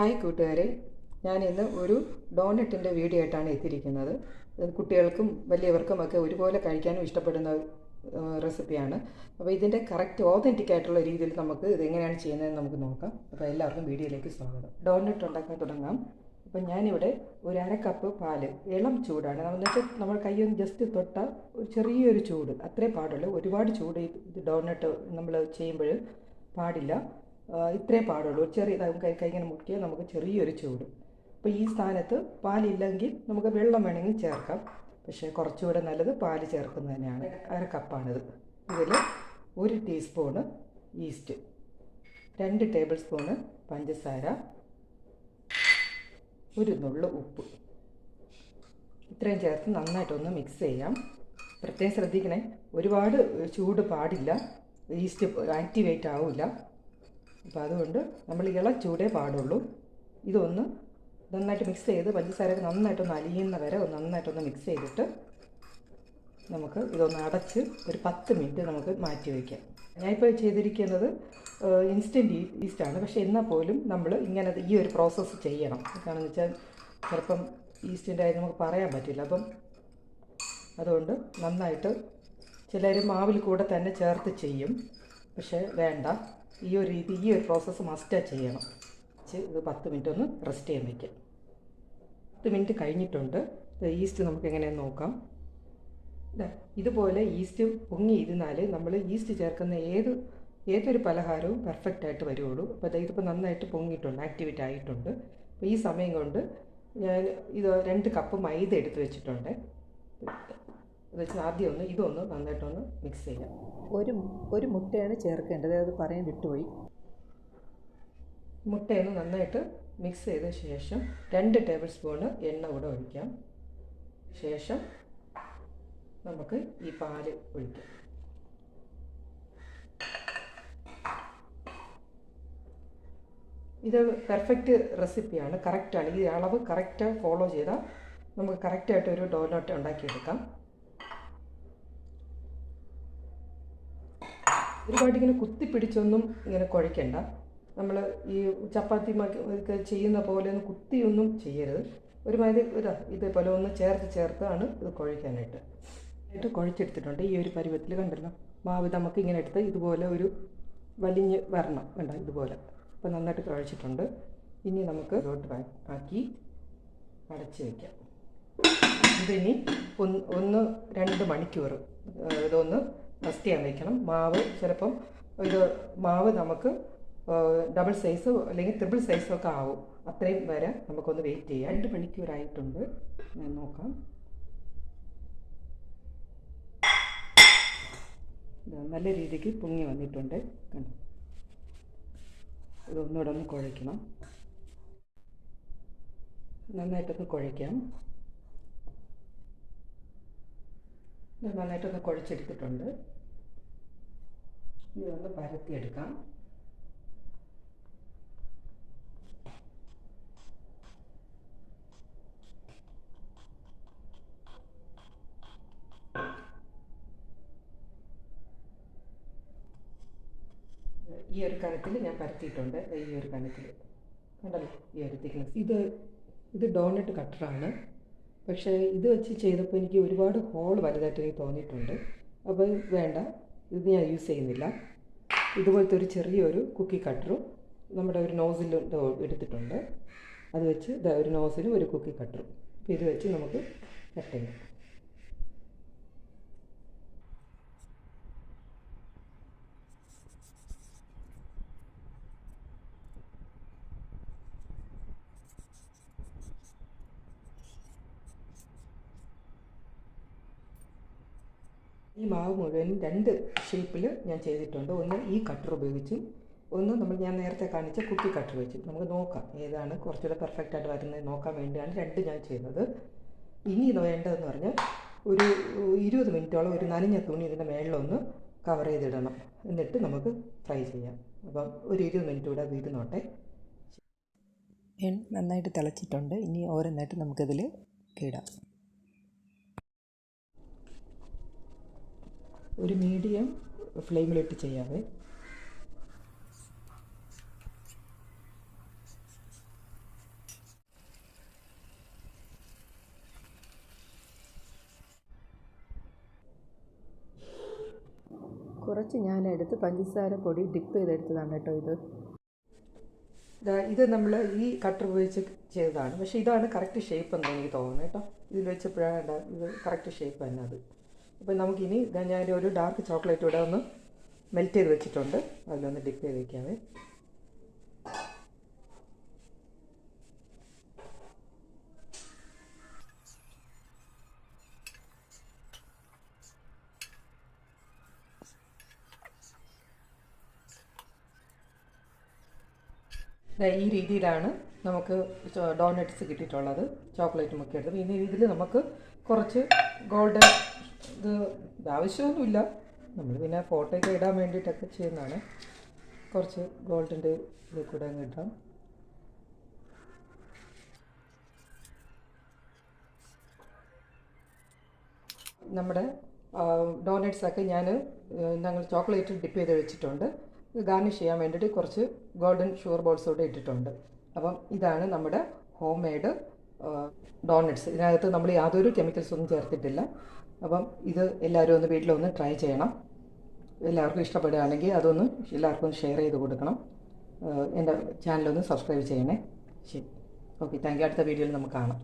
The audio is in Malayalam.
ഹായ് കൂട്ടുകാരെ. ഇന്ന് ഒരു ഡോണറ്റിന്റെ വീഡിയോ ആയിട്ടാണ് എത്തിയിരിക്കുന്നത്. കുട്ടികൾക്കും വലിയവർക്കും ഒക്കെ ഒരുപോലെ കഴിക്കാനും ഇഷ്ടപ്പെടുന്ന റെസിപ്പിയാണ്. അപ്പോൾ ഇതിന്റെ കറക്റ്റ് ഓതന്റിക് ആയിട്ടുള്ള രീതിയിൽ നമുക്ക് ഇത് എങ്ങനെയാണ് ചെയ്യുന്നതെന്ന് നമുക്ക് നോക്കാം. അപ്പോൾ എല്ലാവർക്കും വീഡിയോയിലേക്ക് സ്വാഗതം. ഡോണറ്റ് ഉണ്ടാക്കാൻ തുടങ്ങാം. അപ്പോൾ ഞാനിവിടെ ഒരു അര കപ്പ് പാൽ ഇളം ചൂടാണ്. എന്നിട്ട് നമ്മൾ കയ്യൊന്ന് ജസ്റ്റ് തൊട്ട ഒരു ചെറിയൊരു ചൂട് അത്രേ പാടുള്ളൂ. ഒരുപാട് ചൂട് ഡോണറ്റ് നമ്മൾ ചെയ്യുമ്പോൾ പാടില്ല. ഇത്രേ പാടുള്ളൂ. ചെറിയ കൈ കൈ ഇങ്ങനെ മുക്കിയാൽ നമുക്ക് ചെറിയൊരു ചൂട്. അപ്പോൾ ഈ സ്ഥാനത്ത് പാലില്ലെങ്കിൽ നമുക്ക് വെള്ളം വേണമെങ്കിൽ ചേർക്കാം. പക്ഷേ കുറച്ചുകൂടെ നല്ലത് പാൽ ചേർക്കുന്നത് തന്നെയാണ്. അര കപ്പാണിത്. ഇതിൽ ഒരു ടീസ്പൂണ് ഈസ്റ്റ് രണ്ട് ടേബിൾ സ്പൂണ് പഞ്ചസാര ഒരു നുള്ളു ഉപ്പ്. ഇത്രയും ചേർത്ത് നന്നായിട്ടൊന്ന് മിക്സ് ചെയ്യാം. പ്രത്യേകം ശ്രദ്ധിക്കണേ ഒരുപാട് ചൂട് പാടില്ല. ഈസ്റ്റ് ആക്ടിവേറ്റ് ആവില്ല അപ്പോൾ അതുകൊണ്ട് നമ്മൾ ഇളം ചൂടേ പാടുള്ളൂ. ഇതൊന്ന് നന്നായിട്ട് മിക്സ് ചെയ്ത് പഞ്ചസാരയൊക്കെ നന്നായിട്ടൊന്ന് അലിയുന്ന വരെ ഒന്ന് നന്നായിട്ടൊന്ന് മിക്സ് ചെയ്തിട്ട് നമുക്ക് ഇതൊന്ന് അടച്ച് ഒരു പത്ത് മിനിറ്റ് നമുക്ക് മാറ്റി വയ്ക്കാം ഞാനിപ്പോൾ ചെയ്തിരിക്കുന്നത് ഇൻസ്റ്റന്റ് ഈസ്റ്റാണ് പക്ഷേ എന്നാൽ പോലും നമ്മൾ ഇങ്ങനെ ഈ ഒരു പ്രോസസ്സ് ചെയ്യണം. കാരണം വെച്ചാൽ ചിലപ്പം ഈസ്റ്റിന്റെ കാര്യം നമുക്ക് പറയാൻ പറ്റില്ല. അപ്പം അതുകൊണ്ട് നന്നായിട്ട് ചിലർ മാവിൽ കൂടെ തന്നെ ചേർത്ത് ചെയ്യും. പക്ഷേ വേണ്ട. ഈ ഒരു രീതി ഈ ഒരു പ്രോസസ്സ് മസ്റ്റാ ചെയ്യണം. ഇത് പത്ത് മിനിറ്റ് ഒന്ന് റെസ്റ്റ് ചെയ്യാൻ വയ്ക്കാം പത്ത് മിനിറ്റ് കഴിഞ്ഞിട്ടുണ്ട്. ഈസ്റ്റ് നമുക്ക് എങ്ങനെയാണെന്ന് നോക്കാം. ഇതുപോലെ ഈസ്റ്റ് പൊങ്ങി ഇരുന്നാൽ നമ്മൾ ഈസ്റ്റ് ചേർക്കുന്ന ഏത് ഏതൊരു പലഹാരവും പെർഫെക്റ്റ് ആയിട്ട് വരുള്ളൂ അപ്പോൾ ഇതിപ്പോൾ നന്നായിട്ട് പൊങ്ങിയിട്ടുണ്ട് ആക്ടിവേറ്റ് ആയിട്ടുണ്ട്. അപ്പോൾ ഈ സമയം കൊണ്ട് ഞാൻ ഇത് രണ്ട് കപ്പ് മൈദ എടുത്ത് വെച്ചിട്ടുണ്ട്. വെച്ച് ആദ്യം ഒന്ന് ഇതൊന്ന് നന്നായിട്ടൊന്ന് മിക്സ് ചെയ്യാം. ഒരു ഒരു മുട്ടയാണ് ചേർക്കേണ്ടത്. അത് പറയാൻ വിട്ടുപോയി. മുട്ടയൊന്ന് നന്നായിട്ട് മിക്സ് ചെയ്ത ശേഷം രണ്ട് ടേബിൾ സ്പൂണ് എണ്ണ കൂടെ ഒഴിക്കാം. ശേഷം നമുക്ക് ഈ പാൽ ഒഴിക്കാം. ഇത് പെർഫെക്റ്റ് റെസിപ്പിയാണ് കറക്റ്റാണ് ഈ അളവ് കറക്റ്റ് ഫോളോ ചെയ്താൽ നമുക്ക് കറക്റ്റായിട്ട് ഒരു ഡോനട്ട് ഉണ്ടാക്കിയെടുക്കാം. ഒരുപാട് ഇങ്ങനെ കുത്തിപ്പിടിച്ചൊന്നും ഇങ്ങനെ കുഴയ്ക്കണ്ട. നമ്മൾ ഈ ചപ്പാത്തി ഒക്കെ ചെയ്യുന്ന പോലെ ഒന്ന് കുത്തിയൊന്നും ചെയ്യരുത്. ഒരുമാതിരി ഇതാ ഇതേപോലെ ഒന്ന് ചേർത്ത് ചേർത്താണ് ഇത് കുഴയ്ക്കാനായിട്ട്. ആയിട്ട് കുഴച്ചെടുത്തിട്ടുണ്ട്. ഈ ഒരു പരുവത്തിൽ കണ്ടല്ലോ. മാവ് നമുക്ക് ഇങ്ങനെ എടുത്ത് ഇതുപോലെ ഒരു വലിഞ്ഞ് വരണം. വേണ്ട ഇതുപോലെ. അപ്പോൾ നന്നായിട്ട് കുഴച്ചിട്ടുണ്ട്. ഇനി നമുക്ക് ഇതോട്ട് ആക്കി അടച്ച് വയ്ക്കാം ഇതിനി ഒന്ന് ഒന്ന് രണ്ട് മണിക്കൂർ ഇതൊന്ന് റെസ്റ്റ് ചെയ്യാൻ വയ്ക്കണം മാവ് ചിലപ്പം ഇത് മാവ് നമുക്ക് ഡബിൾ സൈസ് അല്ലെങ്കിൽ ട്രിപ്പിൾ സൈസും ഒക്കെ ആവും. അത്രയും വരെ നമുക്കൊന്ന് വെയിറ്റ് ചെയ്യാം. രണ്ട് മണിക്കൂറായിട്ടുണ്ട്. ഞാൻ നോക്കാം. നല്ല രീതിക്ക് പൊങ്ങി വന്നിട്ടുണ്ട്. കണ്ടോ? ഇതൊന്നുകൂടെ ഒന്ന് കുഴയ്ക്കണം. നന്നായിട്ടൊന്ന് കുഴയ്ക്കാം. ഇത് നന്നായിട്ടൊന്ന് കുഴച്ചെടുത്തിട്ടുണ്ട്. ഇനി ഒന്ന് പരത്തിയെടുക്കാം. ഈ ഒരു കനത്തിൽ ഞാൻ പരത്തിയിട്ടുണ്ട്. ഈ ഒരു കനത്തിൽ. കണ്ടല്ലോ? ഈ ഒരു ഇത് ഇത് ഡോണറ്റ് കട്ടറാണ്. പക്ഷേ ഇത് വെച്ച് ചെയ്തപ്പോൾ എനിക്ക് ഒരുപാട് ഹോൾ വലുതായിട്ട് എനിക്ക് തോന്നിയിട്ടുണ്ട്. അപ്പോൾ വേണ്ട ഇത് ഞാൻ യൂസ് ചെയ്യുന്നില്ല. ഇതുപോലത്തെ ഒരു ചെറിയൊരു കുക്കി കട്ടറും നമ്മുടെ ഒരു നോസിൽ എടുത്തിട്ടുണ്ട്. അത് വെച്ച് ഒരു നോസിലും ഒരു കുക്കി കട്ടറും. അപ്പോൾ ഇത് വെച്ച് നമുക്ക് കട്ട് ചെയ്യാം. ഈ മാവ് മുഴുവനും രണ്ട് ഷേപ്പിൽ ഞാൻ ചെയ്തിട്ടുണ്ട്. ഒന്ന് ഈ കട്ടർ ഉപയോഗിച്ച് ഒന്ന് നമ്മൾ ഞാൻ നേരത്തെ കാണിച്ച കുക്കി കട്ടർ വെച്ച് നമുക്ക് നോക്കാം ഏതാണ് കുറച്ചുകൂടെ പെർഫെക്റ്റ് ആയിട്ട് വരുന്നത് നോക്കാൻ വേണ്ടിയാണ് രണ്ട് ഞാൻ ചെയ്തത് ഇനി വേണ്ടതെന്ന് പറഞ്ഞാൽ ഒരു ഇരുപത് മിനിറ്റോളം ഒരു നനഞ്ഞ തുണി ഇതിന്റെ മേളിലൊന്ന് കവർ ചെയ്തിടണം. എന്നിട്ട് നമുക്ക് ഫ്രൈ ചെയ്യാം. അപ്പം ഒരു ഇരുപത് മിനിറ്റ് കൂടെ അത് എണ്ണ നന്നായിട്ട് തിളച്ചിട്ടുണ്ട്. ഇനി ഓരോന്നായിട്ട് നമുക്കതിൽ ഇടാം. ഒരു മീഡിയം ഫ്ലെയിമിലിട്ട് ചെയ്യാതെ കുറച്ച് ഞാൻ എടുത്ത് പഞ്ചസാര പൊടി ഡിപ്പ് ചെയ്തെടുത്തതാണ് കേട്ടോ ഇത്. ഇത് നമ്മൾ ഈ കട്ടർ ഉപയോഗിച്ച് ചെയ്തതാണ്. പക്ഷേ ഇതാണ് കറക്റ്റ് ഷേപ്പ് എന്ന് എനിക്ക് തോന്നുന്നു കേട്ടോ. ഇതിൽ വെച്ചപ്പോഴാണ് ഇത് കറക്റ്റ് ഷേപ്പ് തന്നെ അത് അപ്പോൾ നമുക്കിനി ഞാൻ ഒരു ഡാർക്ക് ചോക്ലേറ്റ് ഇവിടെ ഒന്ന് മെൽറ്റ് ചെയ്ത് വെച്ചിട്ടുണ്ട്. അതിലൊന്ന് ഡിപ്പ് ചെയ്ത് വെക്കാമേ ഈ രീതിയിലാണ് നമുക്ക് ഡോണറ്റ്സ് കിട്ടിയിട്ടുള്ളത്. ചോക്ലേറ്റ് മുക്കിയെടുത്ത് ഇനി ഇതിൽ നമുക്ക് കുറച്ച് ഗോൾഡൻ ഇത് ആവശ്യമൊന്നുമില്ല. നമ്മൾ പിന്നെ ഫോട്ടോയൊക്കെ ഇടാൻ വേണ്ടിയിട്ടൊക്കെ ചെയ്യുന്നതാണ്. കുറച്ച് ഗോൾഡിന്റെ ഇത് കൂടെ അങ്ങ് ഇടാം. നമ്മുടെ ഡോണേറ്റ്സൊക്കെ ഞാൻ ഞങ്ങൾ ചോക്ലേറ്റ് ഡിപ്പ് ചെയ്ത് വെച്ചിട്ടുണ്ട്. ഗാർണിഷ് ചെയ്യാൻ വേണ്ടിയിട്ട് കുറച്ച് ഗോൾഡൻ ഷുഗർ ബോൾസ് കൂടെ ഇട്ടിട്ടുണ്ട്. അപ്പം ഇതാണ് നമ്മുടെ ഹോം മെയ്ഡ് ഡോണറ്റ്സ് ഇതിനകത്ത് നമ്മൾ യാതൊരു കെമിക്കൽസ് ഒന്നും ചേർത്തിട്ടില്ല. അപ്പം ഇത് എല്ലാവരും ഒന്ന് വീട്ടിലൊന്ന് ട്രൈ ചെയ്യണം. എല്ലാവർക്കും ഇഷ്ടപ്പെടുകയാണെങ്കിൽ അതൊന്ന് എല്ലാവർക്കും ഷെയർ ചെയ്ത് കൊടുക്കണം. എന്റെ ചാനലൊന്ന് സബ്സ്ക്രൈബ് ചെയ്യണേ. ശരി. ഓക്കെ താങ്ക് യു അടുത്ത വീഡിയോയിൽ നമുക്ക് കാണാം.